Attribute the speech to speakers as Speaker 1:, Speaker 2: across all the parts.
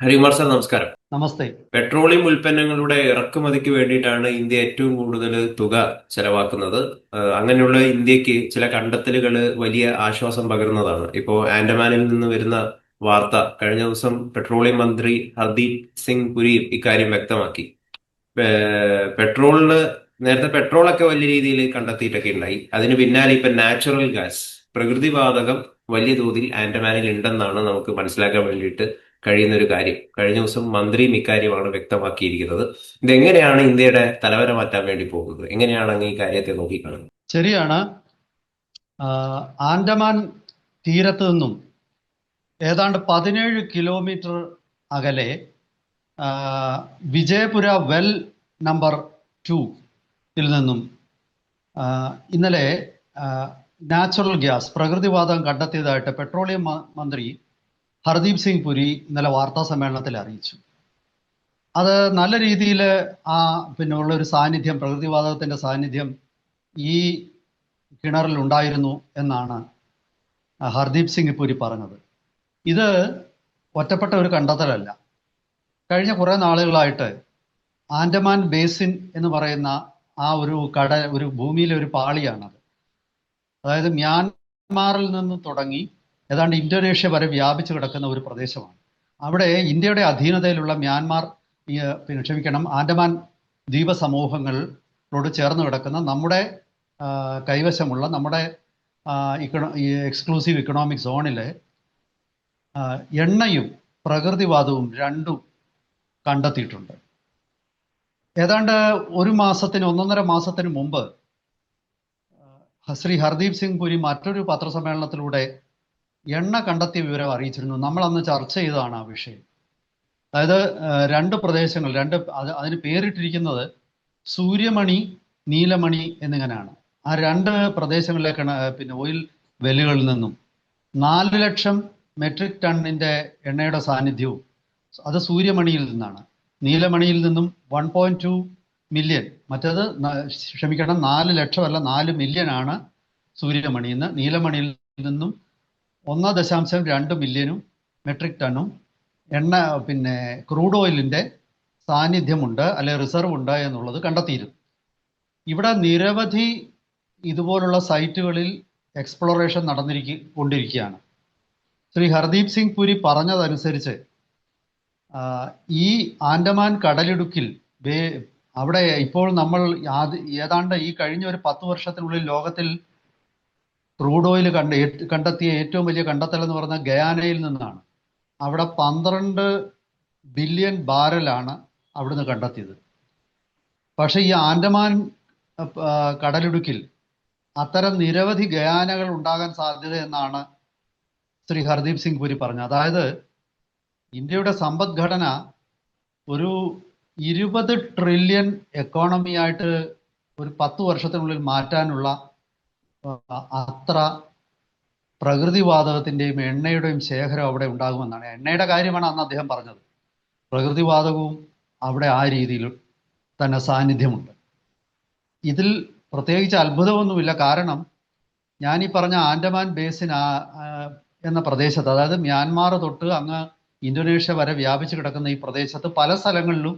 Speaker 1: Harikumar sir നമസ്കാരം.
Speaker 2: നമസ്തേ.
Speaker 1: Petroleum ഉൽപ്പന്നങ്ങളുടെ ഇറക്കുമതിക്ക് വേണ്ടിയിട്ടാണ് ഇന്ത്യ ഏറ്റവും കൂടുതൽ തുക ചെലവാക്കുന്നത്. അങ്ങനെയുള്ള ഇന്ത്യയ്ക്ക് ചില കണ്ടെത്തലുകൾ വലിയ ആശ്വാസം പകരുന്നതാണ്. ഇപ്പോ ആൻഡമാനിൽ നിന്ന് വരുന്ന വാർത്ത കഴിഞ്ഞ ദിവസം പെട്രോളിയം മന്ത്രി ഹർദീപ് സിംഗ് പുരി ഇക്കാര്യം വ്യക്തമാക്കി. പെട്രോളിന് നേരത്തെ പെട്രോളൊക്കെ വലിയ രീതിയിൽ കണ്ടെത്തിയിട്ടൊക്കെ ഉണ്ടായി. അതിന് പിന്നാലെ ഇപ്പൊ നാച്ചുറൽ ഗ്യാസ് പ്രകൃതിവാതകം വലിയ തോതിൽ ആൻഡമാനിൽ ഉണ്ടെന്നാണ് നമുക്ക് മനസ്സിലാക്കാൻ വേണ്ടിയിട്ട് കഴിയുന്ന ഒരു കാര്യം. കഴിഞ്ഞ ദിവസം മന്ത്രിയും ഇക്കാര്യമാണ് വ്യക്തമാക്കിയിരിക്കുന്നത്. ഇതെങ്ങനെയാണ് ഇന്ത്യയുടെ തലവര മാറ്റാൻ വേണ്ടി പോകുന്നത്? എങ്ങനെയാണ് അങ്ങ് ഈ കാര്യത്തെ നോക്കിക്കാണുന്നത്?
Speaker 2: ശരിയാണ്. ആൻഡമാൻ തീരത്ത് നിന്നും ഏതാണ്ട് പതിനേഴ് കിലോമീറ്റർ അകലെ വിജയപുര വെൽ നമ്പർ ടു ൽ നിന്നും ഇന്നലെ നാച്ചുറൽ ഗ്യാസ് പ്രകൃതിവാതകം കണ്ടെത്തിയതായിട്ട് പെട്രോളിയം മന്ത്രി ഹർദീപ് സിംഗ് പുരി ഇന്നലെ വാർത്താ സമ്മേളനത്തിൽ അറിയിച്ചു. അത് നല്ല രീതിയിൽ ആ പിന്നെ ഉള്ള ഒരു സാന്നിധ്യം പ്രകൃതിവാതകത്തിന്റെ സാന്നിധ്യം ഈ കിണറിൽ ഉണ്ടായിരുന്നു എന്നാണ് ഹർദീപ് സിംഗ് പുരി പറഞ്ഞത്. ഇത് ഒറ്റപ്പെട്ട ഒരു കണ്ടെത്തലല്ല. കഴിഞ്ഞ കുറേ നാളുകളായിട്ട് ആൻഡമാൻ ബേസിൻ എന്ന് പറയുന്ന ആ ഒരു കട ഒരു ഭൂമിയിലെ ഒരു പാളിയാണത്. അതായത് മ്യാൻമാറിൽ നിന്ന് തുടങ്ങി ഏതാണ്ട് ഇന്തോനേഷ്യ വരെ വ്യാപിച്ചു കിടക്കുന്ന ഒരു പ്രദേശമാണ്. അവിടെ ഇന്ത്യയുടെ അധീനതയിലുള്ള മ്യാൻമാർ പിന്നെ ക്ഷമിക്കണം ആൻഡമാൻ ദ്വീപ സമൂഹങ്ങളോട് ചേർന്ന് കിടക്കുന്ന നമ്മുടെ കൈവശമുള്ള നമ്മുടെ ഇക്കണോ എക്സ്ക്ലൂസീവ് ഇക്കണോമിക് സോണിലെ എണ്ണയും പ്രകൃതിവാദവും രണ്ടും കണ്ടെത്തിയിട്ടുണ്ട്. ഏതാണ്ട് ഒരു മാസത്തിന് ഒന്നൊന്നര മാസത്തിന് മുമ്പ് ശ്രീ ഹർദീപ് സിംഗ് പുരി മറ്റൊരു പത്രസമ്മേളനത്തിലൂടെ എണ്ണ കണ്ടെത്തിയ വിവരം അറിയിച്ചിരുന്നു. നമ്മൾ അന്ന് ചർച്ച ചെയ്തതാണ് ആ വിഷയം. അതായത് രണ്ട് പ്രദേശങ്ങൾ രണ്ട് അത് അതിന് പേരിട്ടിരിക്കുന്നത് സൂര്യമണി നീലമണി എന്നിങ്ങനെയാണ്. ആ രണ്ട് പ്രദേശങ്ങളിലേക്കാണ് പിന്നെ ഓയിൽ വെല്ലുകളിൽ നിന്നും. നാല് ലക്ഷം മെട്രിക് ടണ്ണിന്റെ എണ്ണയുടെ സാന്നിധ്യവും അത് സൂര്യമണിയിൽ നിന്നാണ്. നീലമണിയിൽ നിന്നും വൺ പോയിന്റ് ടു മില്യൺ മറ്റേത് ക്ഷമിക്കണം നാല് ലക്ഷമല്ല നാല് മില്യൺ ആണ് സൂര്യമണിയിൽ നിന്ന് നീലമണിയിൽ നിന്നും ഒന്ന് ദശാംശം രണ്ട് മില്യനും മെട്രിക് ടണ്ണും എണ്ണ പിന്നെ ക്രൂഡ് ഓയിലിന്റെ സാന്നിധ്യമുണ്ട് അല്ലെ റിസർവ് ഉണ്ട് എന്നുള്ളത് കണ്ടെത്തിയിരുന്നു. ഇവിടെ നിരവധി ഇതുപോലുള്ള സൈറ്റുകളിൽ എക്സ്പ്ലോറേഷൻ നടന്നിരിക്ക കൊണ്ടിരിക്കുകയാണ്. ശ്രീ ഹർദീപ് സിംഗ് പുരി പറഞ്ഞതനുസരിച്ച് ഈ ആൻഡമാൻ കടലിടുക്കിൽ അവിടെ ഇപ്പോൾ നമ്മൾ ഏതാണ്ട് ഈ കഴിഞ്ഞ ഒരു പത്ത് വർഷത്തിനുള്ളിൽ ലോകത്തിൽ ക്രൂഡ് ഓയിൽ കണ്ട കണ്ടെത്തിയ ഏറ്റവും വലിയ കണ്ടെത്തൽ എന്ന് പറഞ്ഞാൽ ഗയാനയിൽ നിന്നാണ്. അവിടെ പന്ത്രണ്ട് ബില്യൺ ബാരലാണ് അവിടുന്ന് കണ്ടെത്തിയത്. പക്ഷേ ഈ ആൻഡമാൻ കടലിടുക്കിൽ അത്തരം നിരവധി ഗയാനകൾ ഉണ്ടാകാൻ സാധ്യത എന്നാണ് ശ്രീ ഹർദീപ് സിംഗ് പുരി പറഞ്ഞത്. അതായത് ഇന്ത്യയുടെ സമ്പദ്ഘടന ഒരു ഇരുപത് ട്രില്യൺ എക്കോണമി ആയിട്ട് ഒരു പത്ത് വർഷത്തിനുള്ളിൽ മാറ്റാനുള്ള അത്ര പ്രകൃതിവാതകത്തിന്റെയും എണ്ണയുടെയും ശേഖരം അവിടെ ഉണ്ടാകുമെന്നാണ്. എണ്ണയുടെ കാര്യമാണ് അന്ന് അദ്ദേഹം പറഞ്ഞത്. പ്രകൃതിവാതകവും അവിടെ ആ രീതിയിൽ തന്നെ സാന്നിധ്യമുണ്ട്. ഇതിൽ പ്രത്യേകിച്ച് അത്ഭുതമൊന്നുമില്ല. കാരണം ഞാൻ ഈ പറഞ്ഞ ആൻഡമാൻ ബേസിൻ എന്ന പ്രദേശത്ത് അതായത് മ്യാൻമാർ തൊട്ട് അങ്ങ് ഇന്തോനേഷ്യ വരെ വ്യാപിച്ചു കിടക്കുന്ന ഈ പ്രദേശത്ത് പല സ്ഥലങ്ങളിലും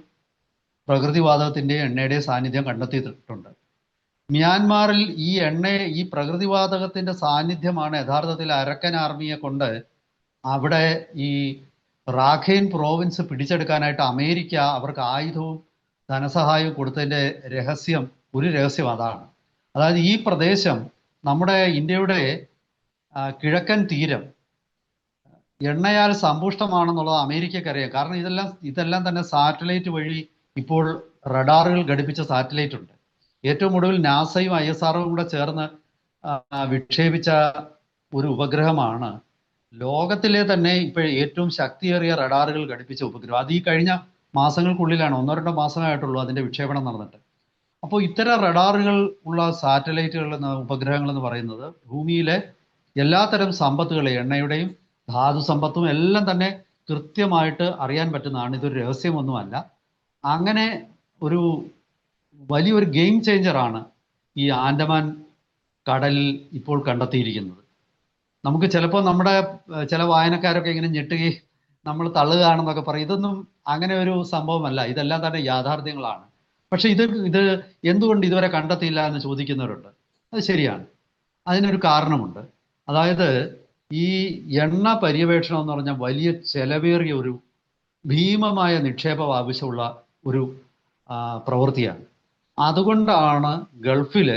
Speaker 2: പ്രകൃതിവാതകത്തിന്റെയും എണ്ണയുടെയും സാന്നിധ്യം കണ്ടെത്തിയിട്ടുണ്ട്. മ്യാൻമാറിൽ ഈ എണ്ണ ഈ പ്രകൃതിവാതകത്തിന്റെ സാന്നിധ്യമാണ് യഥാർത്ഥത്തിൽ അരക്കൻ ആർമിയെ കൊണ്ട് അവിടെ ഈ റാഖൈൻ പ്രോവിൻസ് പിടിച്ചെടുക്കാനായിട്ട് അമേരിക്ക അവർക്ക് ആയുധവും ധനസഹായവും കൊടുത്തതിന്റെ രഹസ്യം ഒരു രഹസ്യം അതാണ്. അതായത് ഈ പ്രദേശം നമ്മുടെ ഇന്ത്യയുടെ കിഴക്കൻ തീരം എണ്ണയാൽ സമ്പുഷ്ടമാണെന്നുള്ളത് അമേരിക്കക്കറിയാം കാരണം ഇതെല്ലാം ഇതെല്ലാം തന്നെ സാറ്റലൈറ്റ് വഴി ഇപ്പോൾ റഡാറുകൾ ഘടിപ്പിച്ച സാറ്റലൈറ്റ് ഉണ്ട്. ഏറ്റവും ഒടുവിൽ നാസയും ഐ എസ് ആറും കൂടെ ചേർന്ന് വിക്ഷേപിച്ച ഒരു ഉപഗ്രഹമാണ്. ലോകത്തിലെ തന്നെ ഇപ്പോൾ ഏറ്റവും ശക്തിയേറിയ റഡാറുകൾ ഘടിപ്പിച്ച ഉപഗ്രഹം. അത് ഈ കഴിഞ്ഞ മാസങ്ങൾക്കുള്ളിലാണ് ഒന്നോ രണ്ടോ മാസമായിട്ടുള്ളൂ അതിന്റെ വിക്ഷേപണം നടന്നിട്ട്. അപ്പോൾ ഇത്തരം റഡാറുകൾ ഉള്ള സാറ്റലൈറ്റുകൾ എന്ന ഉപഗ്രഹങ്ങൾ എന്ന് പറയുന്നത് ഭൂമിയിലെ എല്ലാത്തരം സമ്പത്തുകളെ എണ്ണയുടെയും ധാതു സമ്പത്തും എല്ലാം തന്നെ കൃത്യമായിട്ട് അറിയാൻ പറ്റുന്നതാണ്. ഇതൊരു രഹസ്യമൊന്നുമല്ല. അങ്ങനെ ഒരു വലിയൊരു ഗെയിം ചേഞ്ചറാണ് ഈ ആൻഡമാൻ കടലിൽ ഇപ്പോൾ കണ്ടെത്തിയിരിക്കുന്നത്. നമുക്ക് ചിലപ്പോൾ നമ്മുടെ ചില വായനക്കാരൊക്കെ ഇങ്ങനെ ഞെട്ടുകയും നമ്മൾ തള്ളുകയാണെന്നൊക്കെ പറയും. ഇതൊന്നും അങ്ങനെ ഒരു സംഭവമല്ല. ഇതെല്ലാം തന്നെ യാഥാർത്ഥ്യങ്ങളാണ്. പക്ഷെ ഇത് ഇത് എന്തുകൊണ്ട് ഇതുവരെ കണ്ടെത്തിയില്ല എന്ന് ചോദിക്കുന്നവരുണ്ട്. അത് ശരിയാണ്. അതിനൊരു കാരണമുണ്ട്. അതായത് ഈ എണ്ണ പര്യവേക്ഷണം എന്ന് പറഞ്ഞാൽ വലിയ ചെലവേറിയ ഒരു ഭീമമായ നിക്ഷേപം ആവശ്യമുള്ള ഒരു പ്രവൃത്തിയാണ്. അതുകൊണ്ടാണ് ഗൾഫിൽ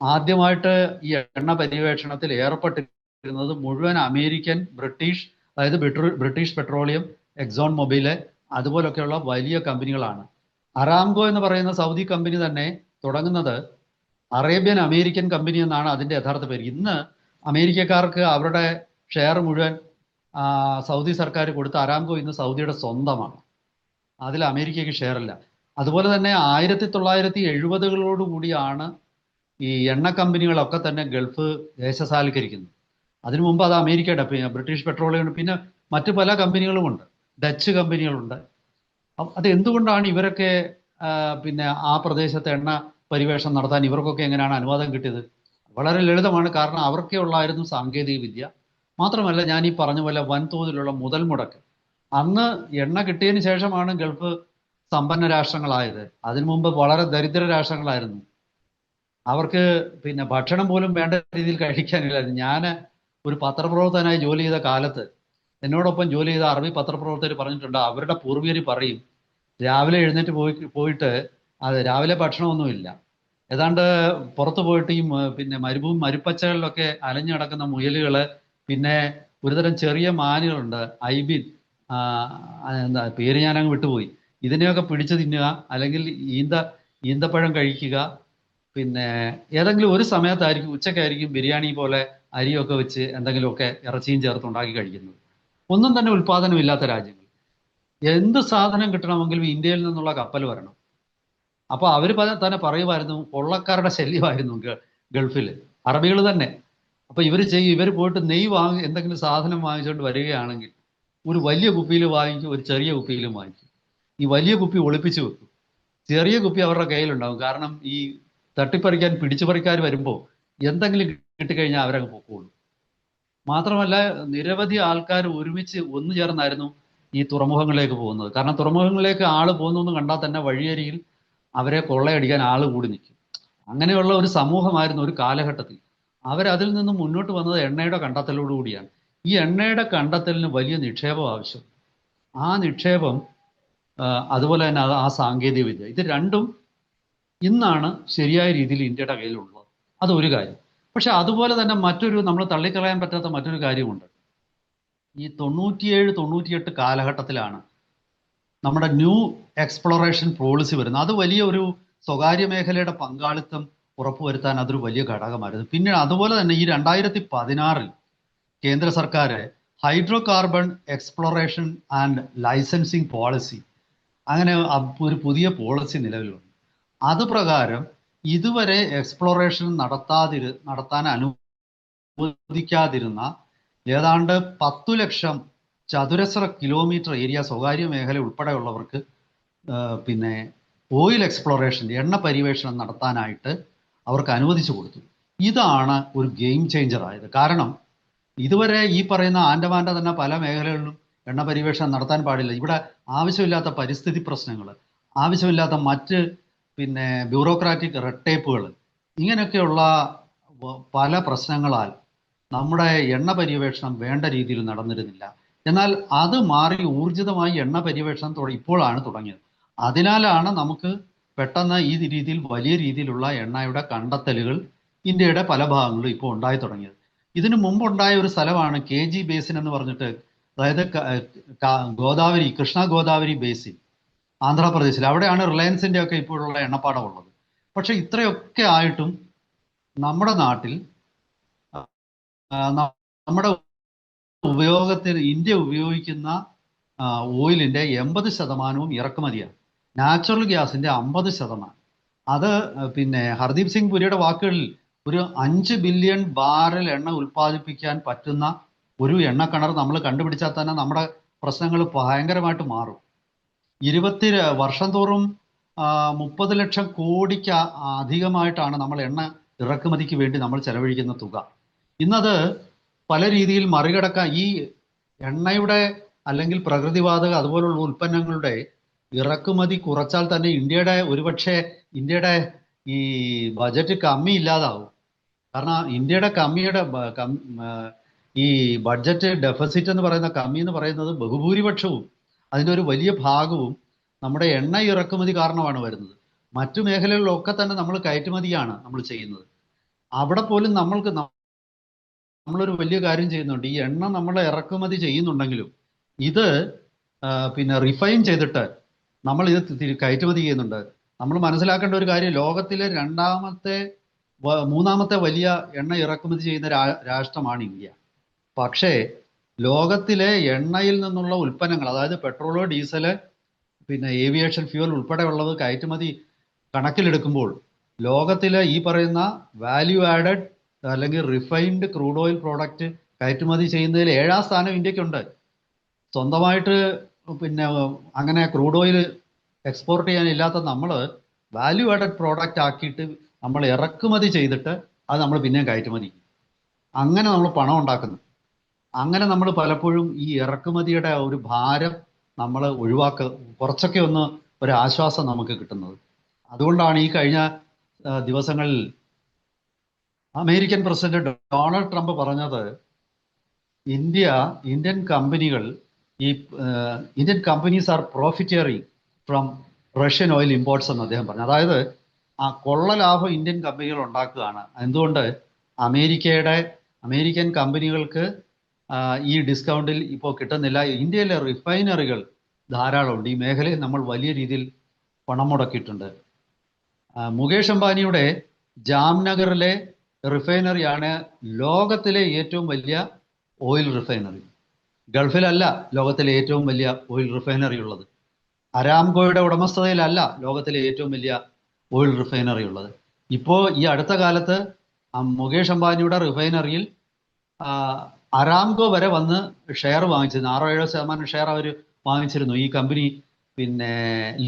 Speaker 2: ആദ്യമായിട്ട് ഈ എണ്ണ പര്യവേഷണത്തിൽ ഏർപ്പെട്ടിരുന്നത് മുഴുവൻ അമേരിക്കൻ ബ്രിട്ടീഷ് അതായത് ബ്രിട്ടീഷ് പെട്രോളിയം എക്സോൺ മൊബൈൽ അതുപോലൊക്കെയുള്ള വലിയ കമ്പനികളാണ്. അറാംകോ എന്ന് പറയുന്ന സൗദി കമ്പനി തന്നെ തുടങ്ങുന്നത് അറേബ്യൻ അമേരിക്കൻ കമ്പനി എന്നാണ് അതിന്റെ യഥാർത്ഥ പേര്. ഇന്ന് അമേരിക്കക്കാർക്ക് അവരുടെ ഷെയർ മുഴുവൻ സൗദി സർക്കാർ കൊടുത്ത അറാംഗോ ഇന്ന് സൗദിയുടെ സ്വന്തമാണ്. അതിൽ അമേരിക്കയ്ക്ക് ഷെയർ ഇല്ല അതുപോലെ തന്നെ ആയിരത്തി തൊള്ളായിരത്തി എഴുപതുകളോട് കൂടിയാണ് ഈ എണ്ണ കമ്പനികളൊക്കെ തന്നെ ഗൾഫ് ദേശസാൽക്കരിക്കുന്നത്. അതിനു മുമ്പ് അത് അമേരിക്കയുടെ പിന്നെ ബ്രിട്ടീഷ് പെട്രോളിയം പിന്നെ മറ്റു പല കമ്പനികളുമുണ്ട്. ഡച്ച് കമ്പനികളുണ്ട്. അത് എന്തുകൊണ്ടാണ് ഇവരൊക്കെ പിന്നെ ആ പ്രദേശത്തെ എണ്ണ പരിവേഷണം നടത്താൻ ഇവർക്കൊക്കെ എങ്ങനെയാണ് അനുവാദം കിട്ടിയത്? വളരെ ലളിതമാണ്. കാരണം അവർക്കേ ഉള്ളായിരുന്നു സാങ്കേതിക വിദ്യ. മാത്രമല്ല ഞാൻ ഈ പറഞ്ഞ പോലെ വൻതോതിലുള്ള മുതൽ മുടക്ക് അന്ന് എണ്ണ കിട്ടിയതിന് ശേഷമാണ് ഗൾഫ് സമ്പന്ന രാഷ്ട്രങ്ങളായത്. അതിനു മുമ്പ് വളരെ ദരിദ്ര രാഷ്ട്രങ്ങളായിരുന്നു. അവർക്ക് പിന്നെ ഭക്ഷണം പോലും വേണ്ട രീതിയിൽ കഴിക്കാനില്ലായിരുന്നു. ഞാൻ ഒരു പത്രപ്രവർത്തകനായി ജോലി ചെയ്ത കാലത്ത് എന്നോടൊപ്പം ജോലി ചെയ്ത അറബി പത്രപ്രവർത്തകർ പറഞ്ഞിട്ടുണ്ട്. അവരുടെ പൂർവികർ പറയും രാവിലെ എഴുന്നേറ്റ് പോയി പോയിട്ട് അത് രാവിലെ ഭക്ഷണമൊന്നുമില്ല. ഏതാണ്ട് പുറത്ത് പോയിട്ട് ഈ പിന്നെ മരുഭൂമി മരുപ്പച്ചകളിലൊക്കെ അലഞ്ഞു കിടക്കുന്ന മുയലുകൾ പിന്നെ ഒരുതരം ചെറിയ മാനുകളുണ്ട്. ഐബിൻ എന്താ പേര് ഞാൻ അങ്ങ് വിട്ടുപോയി. ഇതിനെയൊക്കെ പിടിച്ചു തിന്നുക അല്ലെങ്കിൽ ഈന്ത ഈന്തപ്പഴം കഴിക്കുക പിന്നെ ഏതെങ്കിലും ഒരു സമയത്തായിരിക്കും ഉച്ചക്കായിരിക്കും ബിരിയാണി പോലെ അരിയൊക്കെ വെച്ച് എന്തെങ്കിലുമൊക്കെ ഇറച്ചിയും ചേർത്ത് ഉണ്ടാക്കി കഴിക്കുന്നത്. ഒന്നും തന്നെ ഉൽപാദനമില്ലാത്ത രാജ്യങ്ങൾ. എന്ത് സാധനം കിട്ടണമെങ്കിലും ഇന്ത്യയിൽ നിന്നുള്ള കപ്പൽ വരണം. അപ്പൊ അവർ തന്നെ പറയുമായിരുന്നു കൊള്ളക്കാരുടെ ശല്യമായിരുന്നു ഗൾഫിൽ അറബികൾ തന്നെ. അപ്പൊ ഇവർ ചെയ്യും ഇവർ പോയിട്ട് നെയ്യ് വാങ്ങി എന്തെങ്കിലും സാധനം വാങ്ങിച്ചുകൊണ്ട് വരികയാണെങ്കിൽ ഒരു വലിയ കുപ്പിയിൽ വാങ്ങിക്കും ഒരു ചെറിയ കുപ്പിയിലും വാങ്ങിക്കും. ഈ വലിയ കുപ്പി ഒളിപ്പിച്ചു വെക്കും. ചെറിയ കുപ്പി അവരുടെ കയ്യിലുണ്ടാവും. കാരണം ഈ തട്ടിപ്പറിക്കാൻ പിടിച്ചുപറിക്കാർ വരുമ്പോൾ എന്തെങ്കിലും കിട്ടിക്കഴിഞ്ഞാൽ അവരങ്ങ് പൊക്കോളൂ. മാത്രമല്ല നിരവധി ആൾക്കാർ ഒരുമിച്ച് ഒന്നു ചേർന്നായിരുന്നു ഈ തുറമുഖങ്ങളിലേക്ക് പോകുന്നത്. കാരണം തുറമുഖങ്ങളിലേക്ക് ആൾ പോകുന്നു എന്ന് കണ്ടാൽ തന്നെ വഴിയരിയിൽ അവരെ കൊള്ളയടിക്കാൻ ആൾ കൂടി നിൽക്കും. അങ്ങനെയുള്ള ഒരു സമൂഹമായിരുന്നു ഒരു കാലഘട്ടത്തിൽ. അവരതിൽ നിന്ന് മുന്നോട്ട് വന്നത് എണ്ണയുടെ കണ്ടെത്തലോടുകൂടിയാണ്. ഈ എണ്ണയുടെ കണ്ടെത്തലിന് വലിയ നിക്ഷേപം ആവശ്യം ആ നിക്ഷേപം അതുപോലെ തന്നെ ആ സാങ്കേതിക വിദ്യ. ഇത് രണ്ടും ഇന്നാണ് ശരിയായ രീതിയിൽ ഇന്ത്യയുടെ കയ്യിലുള്ളത്. അത് ഒരു കാര്യം. പക്ഷെ അതുപോലെ തന്നെ മറ്റൊരു നമ്മൾ തള്ളിക്കളയാൻ പറ്റാത്ത മറ്റൊരു കാര്യമുണ്ട്. ഈ തൊണ്ണൂറ്റിയേഴ് തൊണ്ണൂറ്റിയെട്ട് കാലഘട്ടത്തിലാണ് നമ്മുടെ ന്യൂ എക്സ്പ്ലോറേഷൻ പോളിസി വരുന്നത്. അത് വലിയ ഒരു സ്വകാര്യ മേഖലയുടെ പങ്കാളിത്തം ഉറപ്പുവരുത്താൻ അതൊരു വലിയ ഘടകമായിരുന്നു. പിന്നെ അതുപോലെ തന്നെ ഈ രണ്ടായിരത്തി പതിനാറിൽ കേന്ദ്ര സർക്കാർ hydrocarbon exploration and licensing policy അങ്ങനെ ഒരു പുതിയ പോളിസി നിലവിലുണ്ട്. അത് പ്രകാരം ഇതുവരെ എക്സ്പ്ലോറേഷൻ നടത്താതിരു നടത്താൻ അനുവദിക്കാതിരുന്ന ഏതാണ്ട് പത്തു ലക്ഷം ചതുരശ്ര കിലോമീറ്റർ ഏരിയ സ്വകാര്യ മേഖല ഉൾപ്പെടെയുള്ളവർക്ക് പിന്നെ ഓയിൽ എക്സ്പ്ലോറേഷൻ എണ്ണ പര്യവേഷണം നടത്താനായിട്ട് അവർക്ക് അനുവദിച്ചു കൊടുത്തു. ഇതാണ് ഒരു ഗെയിം ചേഞ്ചർ ആയത്. കാരണം ഇതുവരെ ഈ പറയുന്ന ആൻഡമാന്റെ തന്നെ പല മേഖലകളിലും എണ്ണ പര്യവേഷണം നടത്താൻ പാടില്ല. ഇവിടെ ആവശ്യമില്ലാത്ത പരിസ്ഥിതി പ്രശ്നങ്ങൾ ആവശ്യമില്ലാത്ത മറ്റ് പിന്നെ ബ്യൂറോക്രാറ്റിക് റെട്ടേപ്പുകൾ ഇങ്ങനെയൊക്കെയുള്ള പല പ്രശ്നങ്ങളാൽ നമ്മുടെ എണ്ണ പര്യവേഷണം വേണ്ട രീതിയിൽ നടന്നിരുന്നില്ല. എന്നാൽ അത് മാറി ഊർജിതമായി എണ്ണ പര്യവേഷണം ഇപ്പോഴാണ് തുടങ്ങിയത്. അതിനാലാണ് നമുക്ക് പെട്ടെന്ന് ഈ രീതിയിൽ വലിയ രീതിയിലുള്ള എണ്ണയുടെ കണ്ടെത്തലുകൾ ഇന്ത്യയുടെ പല ഭാഗങ്ങളിലും ഇപ്പോൾ ഉണ്ടായി തുടങ്ങിയത്. ഇതിനു മുമ്പുണ്ടായ ഒരു സ്ഥലമാണ് കെ ജി ബേസിൻ എന്ന് പറഞ്ഞിട്ട് അതായത് ഗോദാവരി കൃഷ്ണ ഗോദാവരി ബേസിൻ ആന്ധ്രാപ്രദേശിൽ അവിടെയാണ് റിലയൻസിന്റെ ഒക്കെ ഇപ്പോഴുള്ള എണ്ണപ്പാടം ഉള്ളത്. പക്ഷെ ഇത്രയൊക്കെ ആയിട്ടും നമ്മുടെ നാട്ടിൽ നമ്മുടെ ഉപയോഗത്തിന് ഇന്ത്യ ഉപയോഗിക്കുന്ന ഓയിലിന്റെ എൺപത് ശതമാനവും ഇറക്കുമതിയാണ്. നാച്ചുറൽ ഗ്യാസിന്റെ അമ്പത് ശതമാനം. അത് പിന്നെ ഹർദീപ് സിംഗ് പുരിയുടെ വാക്കുകളിൽ ഒരു അഞ്ച് ബില്യൺ ബാരൽ എണ്ണ ഉൽപ്പാദിപ്പിക്കാൻ പറ്റുന്ന ഒരു എണ്ണക്കിണർ നമ്മൾ കണ്ടുപിടിച്ചാൽ തന്നെ നമ്മുടെ പ്രശ്നങ്ങൾ ഭയങ്കരമായിട്ട് മാറും. ഇരുപത്തി വർഷം തോറും മുപ്പത് ലക്ഷം കോടിക്ക് അധികമായിട്ടാണ് നമ്മൾ എണ്ണ ഇറക്കുമതിക്ക് വേണ്ടി നമ്മൾ ചെലവഴിക്കുന്ന തുക. ഇന്നത് പല രീതിയിൽ മറികടക്കാൻ ഈ എണ്ണയുടെ അല്ലെങ്കിൽ പ്രകൃതിവാതക അതുപോലുള്ള ഉൽപ്പന്നങ്ങളുടെ ഇറക്കുമതി കുറച്ചാൽ തന്നെ ഇന്ത്യയുടെ ഒരുപക്ഷെ ഇന്ത്യയുടെ ഈ ബജറ്റ് കമ്മി ഇല്ലാതാവും കാരണം ഇന്ത്യയുടെ കമ്മിയുടെ ഈ ബഡ്ജറ്റ് ഡെഫിസിറ്റ് എന്ന് പറയുന്ന കമ്മി എന്ന് പറയുന്നത് ബഹുഭൂരിപക്ഷവും അതിന്റെ ഒരു വലിയ ഭാഗവും നമ്മുടെ എണ്ണ ഇറക്കുമതി കാരണമാണ് വരുന്നത്. മറ്റു മേഖലകളിലൊക്കെ തന്നെ നമ്മൾ കയറ്റുമതിയാണ് നമ്മൾ ചെയ്യുന്നത്. അവിടെ പോലും നമ്മൾക്ക് നമ്മളൊരു വലിയ കാര്യം ചെയ്യുന്നുണ്ട്. ഈ എണ്ണ നമ്മൾ ഇറക്കുമതി ചെയ്യുന്നുണ്ടെങ്കിലും ഇത് പിന്നെ റിഫൈൻ ചെയ്തിട്ട് നമ്മൾ ഇത് കയറ്റുമതി ചെയ്യുന്നുണ്ട്. നമ്മൾ മനസ്സിലാക്കേണ്ട ഒരു കാര്യം ലോകത്തിലെ രണ്ടാമത്തെ മൂന്നാമത്തെ വലിയ എണ്ണ ഇറക്കുമതി ചെയ്യുന്ന രാഷ്ട്രമാണ് ഇന്ത്യ. പക്ഷേ ലോകത്തിലെ എണ്ണയിൽ നിന്നുള്ള ഉൽപ്പന്നങ്ങൾ അതായത് പെട്രോൾ ഡീസൽ പിന്നെ ഏവിയേഷൻ ഫ്യൂവൽ ഉൾപ്പെടെയുള്ളത് കയറ്റുമതി കണക്കിലെടുക്കുമ്പോൾ ലോകത്തിലെ ഈ പറയുന്ന വാല്യൂ ആഡഡ് അല്ലെങ്കിൽ റിഫൈൻഡ് ക്രൂഡ് ഓയിൽ പ്രോഡക്റ്റ് കയറ്റുമതി ചെയ്യുന്നതിൽ ഏഴാം സ്ഥാനം ഇന്ത്യക്കുണ്ട്. സ്വന്തമായിട്ട് പിന്നെ അങ്ങനെ ക്രൂഡ് ഓയിൽ എക്സ്പോർട്ട് ചെയ്യാനില്ലാത്ത നമ്മൾ വാല്യൂ ആഡഡ് പ്രോഡക്റ്റ് ആക്കിയിട്ട് നമ്മൾ ഇറക്കുമതി ചെയ്തിട്ട് അത് നമ്മൾ പിന്നെയും കയറ്റുമതി. അങ്ങനെ നമ്മൾ പണം ഉണ്ടാക്കുന്നു. അങ്ങനെ നമ്മൾ പലപ്പോഴും ഈ ഇറക്കുമതിയുടെ ഒരു ഭാരം നമ്മൾ ഒഴിവാക്ക കുറച്ചൊക്കെ ഒന്ന് ഒരു ആശ്വാസം നമുക്ക് കിട്ടുന്നത്. അതുകൊണ്ടാണ് ഈ കഴിഞ്ഞ ദിവസങ്ങളിൽ അമേരിക്കൻ പ്രസിഡന്റ് ഡൊണാൾഡ് ട്രംപ് പറഞ്ഞത് ഇന്ത്യ ഇന്ത്യൻ കമ്പനികൾ ഈ Indian companies are profiteering from Russian oil imports എന്ന് അദ്ദേഹം പറഞ്ഞു. അതായത് ആ കൊള്ള ലാഭം ഇന്ത്യൻ കമ്പനികൾ ഉണ്ടാക്കുകയാണ്. എന്തുകൊണ്ട്? അമേരിക്കയുടെ അമേരിക്കൻ കമ്പനികൾക്ക് ഈ ഡിസ്കൗണ്ടിൽ ഇപ്പോൾ കിട്ടുന്നില്ല. ഇന്ത്യയിലെ റിഫൈനറികൾ ധാരാളമുണ്ട്. ഈ മേഖലയിൽ നമ്മൾ വലിയ രീതിയിൽ പണം മുടക്കിയിട്ടുണ്ട്. മുകേഷ് അംബാനിയുടെ ജാംനഗറിലെ റിഫൈനറിയാണ് ലോകത്തിലെ ഏറ്റവും വലിയ ഓയിൽ റിഫൈനറി. ഗൾഫിലല്ല ലോകത്തിലെ ഏറ്റവും വലിയ ഓയിൽ റിഫൈനറി ഉള്ളത്. അരാംകോയുടെ ഉടമസ്ഥതയിലല്ല ലോകത്തിലെ ഏറ്റവും വലിയ ഓയിൽ റിഫൈനറി ഉള്ളത്. ഇപ്പോൾ ഈ അടുത്ത കാലത്ത് മുകേഷ് അംബാനിയുടെ റിഫൈനറിയിൽ ആ, അരാംകോ വരെ വന്ന് ഷെയർ വാങ്ങിച്ചിരുന്നു. ആറോ ഏഴോ ശതമാനം ഷെയർ അവർ വാങ്ങിച്ചിരുന്നു. ഈ കമ്പനി പിന്നെ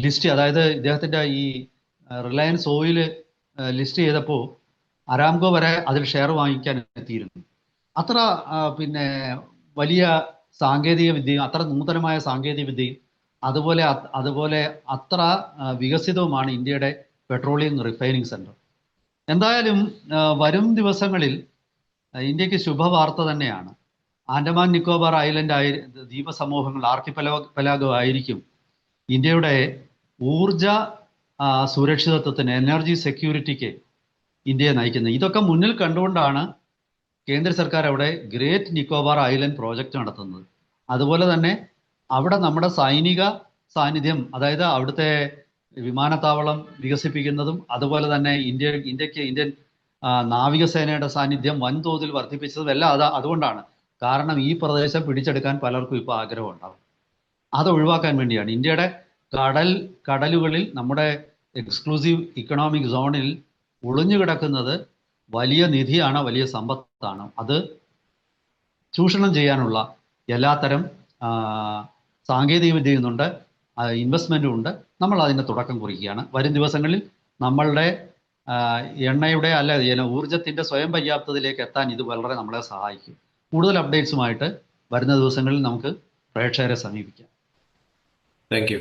Speaker 2: ലിസ്റ്റ് അതായത് ഇദ്ദേഹത്തിന്റെ ഈ റിലയൻസ് ഓയിൽ ലിസ്റ്റ് ചെയ്തപ്പോൾ അരാംകോ വരെ അതിൽ ഷെയർ വാങ്ങിക്കാൻ എത്തിയിരുന്നു. അത്ര പിന്നെ വലിയ സാങ്കേതിക വിദ്യയും അത്ര നൂതനമായ സാങ്കേതിക വിദ്യയും അതുപോലെ അതുപോലെ അത്ര വികസിതവുമാണ് ഇന്ത്യയുടെ പെട്രോളിയം റിഫൈനിങ് സെന്റർ എന്തായാലും വരും ദിവസങ്ങളിൽ ഇന്ത്യയ്ക്ക് ശുഭവാർത്ത തന്നെയാണ്. ആൻഡമാൻ നിക്കോബാർ ഐലൻഡ് ആയി ദ്വീപ സമൂഹങ്ങൾ ആർക്കിപ്പലാഗോ ആയിരിക്കും ഇന്ത്യയുടെ ഊർജ സുരക്ഷിതത്വത്തിന് എനർജി സെക്യൂരിറ്റിക്ക് ഇന്ത്യയെ നയിക്കുന്നത്. ഇതൊക്കെ മുന്നിൽ കണ്ടുകൊണ്ടാണ് കേന്ദ്ര സർക്കാർ അവിടെ ഗ്രേറ്റ് നിക്കോബാർ ഐലൻഡ് പ്രോജക്റ്റ് നടത്തുന്നത്. അതുപോലെ തന്നെ അവിടെ നമ്മുടെ സൈനിക സാന്നിധ്യം അതായത് അവിടുത്തെ വിമാനത്താവളം വികസിപ്പിക്കുന്നതും അതുപോലെ തന്നെ ഇന്ത്യ ഇന്ത്യയ്ക്ക് ഇന്ത്യൻ നാവികസേനയുടെ സാന്നിധ്യം വൻതോതിൽ വർദ്ധിപ്പിച്ചതും എല്ലാം അതാ അതുകൊണ്ടാണ്. കാരണം ഈ പ്രദേശം പിടിച്ചെടുക്കാൻ പലർക്കും ഇപ്പോൾ ആഗ്രഹം ഉണ്ടാവും അത് ഒഴിവാക്കാൻ വേണ്ടിയാണ്. ഇന്ത്യയുടെ കടൽ കടലുകളിൽ നമ്മുടെ എക്സ്ക്ലൂസീവ് ഇക്കണോമിക് സോണിൽ ഒളിഞ്ഞു കിടക്കുന്നത് വലിയ നിധിയാണ് വലിയ സമ്പത്താണ്. അത് ചൂഷണം ചെയ്യാനുള്ള എല്ലാത്തരം സാങ്കേതിക വിദ്യയിൽ ഉണ്ട് ഇൻവെസ്റ്റ്മെന്റും ഉണ്ട്. നമ്മൾ അതിന്റെ തുടക്കം കുറിക്കുകയാണ്. വരും ദിവസങ്ങളിൽ നമ്മളുടെ എണ്ണയുടെ അല്ല ഊർജത്തിന്റെ സ്വയം പര്യാപ്തതയിലേക്ക് എത്താൻ ഇത് വളരെ നമ്മളെ സഹായിക്കും. കൂടുതൽ അപ്ഡേറ്റ്സുമായിട്ട് വരുന്ന ദിവസങ്ങളിൽ നമുക്ക് പ്രേക്ഷകരെ സമീപിക്കാം.
Speaker 1: താങ്ക്